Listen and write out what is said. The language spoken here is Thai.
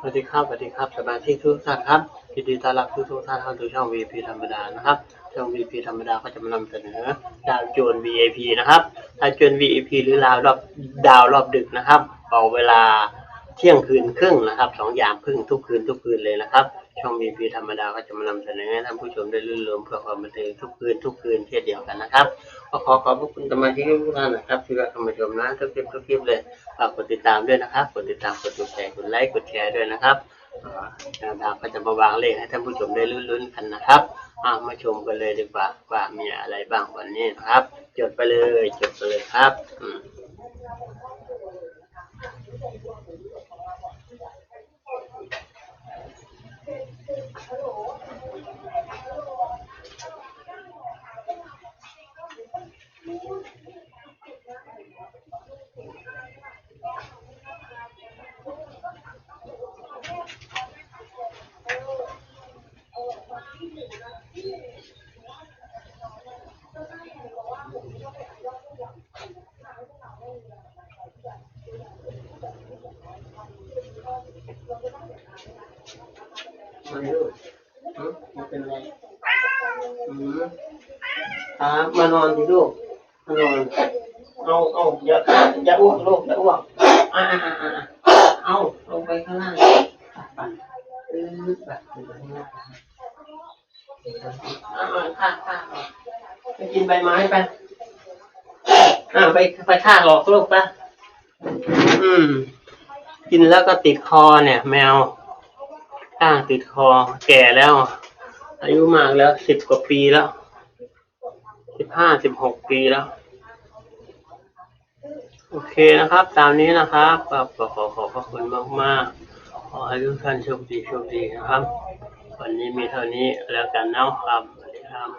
สวัสดีครับสวัสดีครับสมาชิกทุกท่านครับยินดีต้อนรับทุกทุกท่านเข้าสู่ช่อง VP ธรรมดานะครับช่อง VP ธรรมดาก็จะมานำเสนอดาวโจน VIP นะครับดาวโจน VIP หรือดาวรอบดาวรอบดึกนะครับออกเวลาเที่ยงคืนครึ่งนะครับสองยามครึ่งทุกคืนทุกคืนเลยนะครับ ช่อง VP ธรรมดาก็จะมานำเสนอให้ท่านผู้ชมได้รื่นรมเพื่อความบันเทิงทุกคืนทุกคืนเช่นเดียวกันนะครับก็ขอขอบพระคุณสมาชิกทุกท่านนะครับที่รับชมนะทุกคลิปทุกคลิปเลยฝากกดติดตามด้วยนะครับกดติดตามกดถูกใจกดไลค์กดแชร์ด้วยนะครับอ่าแนวทางก็จะมาวางเลขให้ท่านผู้ชมได้ลุ้นๆกันนะครับมาชมกันเลยดีกว่าว่ามีอะไรบ้างวันนี้นะครับ จดไปเลยจดไปเลยครับ มาดูอืมไม่เป็นไรอืมมานอนสิลูกมานอน เอาเอาอย่าอย่าอ้วกลูกอย่าอ้วกอ่าอ่าอ่าเอาลงไปข้างล่างไปอือแบบนี้นะอ่าอ่าข้าข้าออกไปกินใบไม้ไป อ่าไปไปข้าออกลูกไปอืม กินแล้วก็ติดคอเนี่ย แมวข้างติดคอ แก่แล้ว อายุมากแล้วสิบกว่าปีแล้วสิบห้าสิบหกปีแล้ว โอเคนะครับ ตามนี้นะครับขอขอขอบคุณมากมากขอให้ทุกท่านโชคดีโชคดีนะครับ วันนี้มีเท่านี้แล้วกันเนาะครับสวัสดีครับ